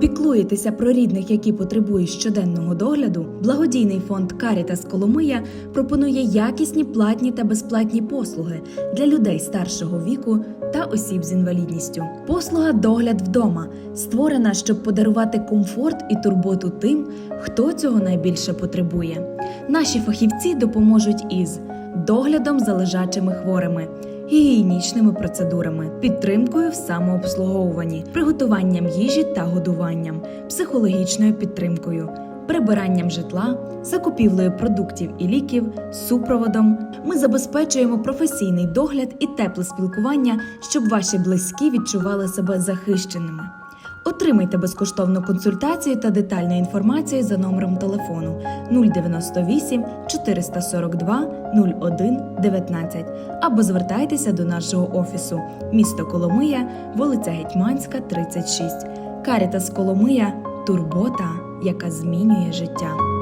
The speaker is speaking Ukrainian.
Піклуєтеся про рідних, які потребують щоденного догляду. Благодійний фонд Карітас Коломия пропонує якісні платні та безплатні послуги для людей старшого віку та осіб з інвалідністю. Послуга догляд вдома створена, щоб подарувати комфорт і турботу тим, хто цього найбільше потребує. Наші фахівці допоможуть із доглядом за лежачими хворими, гігієнічними процедурами, підтримкою в самообслуговуванні, приготуванням їжі та годуванням, психологічною підтримкою. Прибиранням житла, закупівлею продуктів і ліків, супроводом ми забезпечуємо професійний догляд і тепле спілкування, щоб ваші близькі відчували себе захищеними. Отримайте безкоштовну консультацію та детальну інформацію за номером телефону 098 442 01 19 або звертайтеся до нашого офісу місто Коломия, вулиця Гетьманська, 36. Карітас Коломия турбота, яка змінює життя.